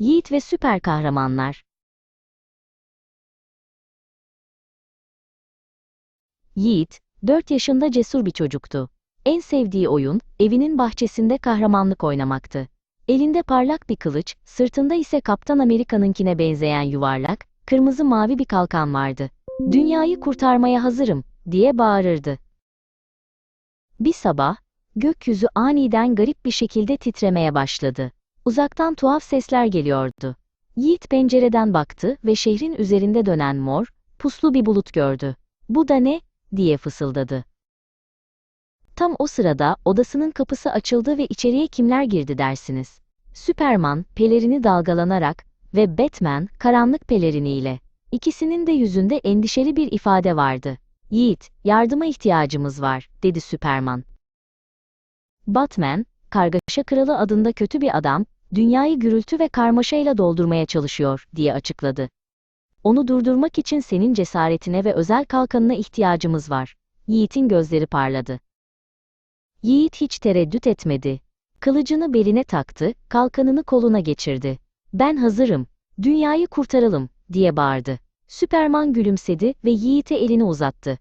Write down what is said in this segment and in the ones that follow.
Yiğit ve süper kahramanlar. Yiğit, 4 yaşında cesur bir çocuktu. En sevdiği oyun, evinin bahçesinde kahramanlık oynamaktı. Elinde parlak bir kılıç, sırtında ise Kaptan Amerika'nınkine benzeyen yuvarlak, kırmızı mavi bir kalkan vardı. Dünyayı kurtarmaya hazırım, diye bağırırdı. Bir sabah, gökyüzü aniden garip bir şekilde titremeye başladı. Uzaktan tuhaf sesler geliyordu. Yiğit pencereden baktı ve şehrin üzerinde dönen mor, puslu bir bulut gördü. Bu da ne? diye fısıldadı. Tam o sırada odasının kapısı açıldı ve içeriye kimler girdi dersiniz? Süperman, pelerini dalgalanarak ve Batman, karanlık peleriniyle. İkisinin de yüzünde endişeli bir ifade vardı. Yiğit, yardıma ihtiyacımız var, dedi Süperman. Batman, Kargaşa Kralı adında kötü bir adam, dünyayı gürültü ve karmaşayla doldurmaya çalışıyor, diye açıkladı. Onu durdurmak için senin cesaretine ve özel kalkanına ihtiyacımız var. Yiğit'in gözleri parladı. Yiğit hiç tereddüt etmedi. Kılıcını beline taktı, kalkanını koluna geçirdi. Ben hazırım, dünyayı kurtaralım, diye bağırdı. Süperman gülümsedi ve Yiğit'e elini uzattı.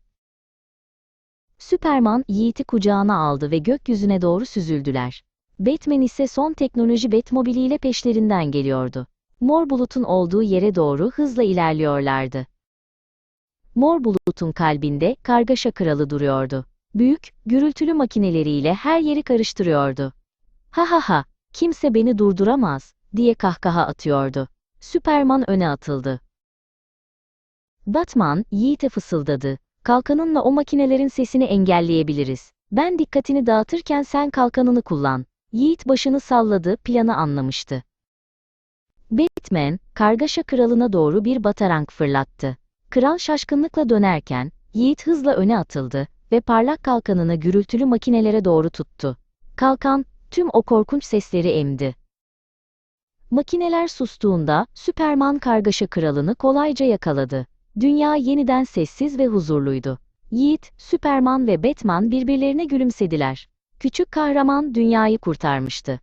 Süperman, Yiğit'i kucağına aldı ve gökyüzüne doğru süzüldüler. Batman ise son teknoloji Batmobiliyle peşlerinden geliyordu. Mor bulutun olduğu yere doğru hızla ilerliyorlardı. Mor bulutun kalbinde kargaşa kralı duruyordu. Büyük, gürültülü makineleriyle her yeri karıştırıyordu. Ha ha ha, kimse beni durduramaz, diye kahkaha atıyordu. Süperman öne atıldı. Batman, Yiğit'e fısıldadı. Kalkanınla o makinelerin sesini engelleyebiliriz. Ben dikkatini dağıtırken sen kalkanını kullan. Yiğit başını salladı, planı anlamıştı. Batman, kargaşa kralına doğru bir batarank fırlattı. Kral şaşkınlıkla dönerken, Yiğit hızla öne atıldı ve parlak kalkanını gürültülü makinelere doğru tuttu. Kalkan, tüm o korkunç sesleri emdi. Makineler sustuğunda, Süperman kargaşa kralını kolayca yakaladı. Dünya yeniden sessiz ve huzurluydu. Yiğit, Süperman ve Batman birbirlerine gülümsediler. Küçük kahraman dünyayı kurtarmıştı.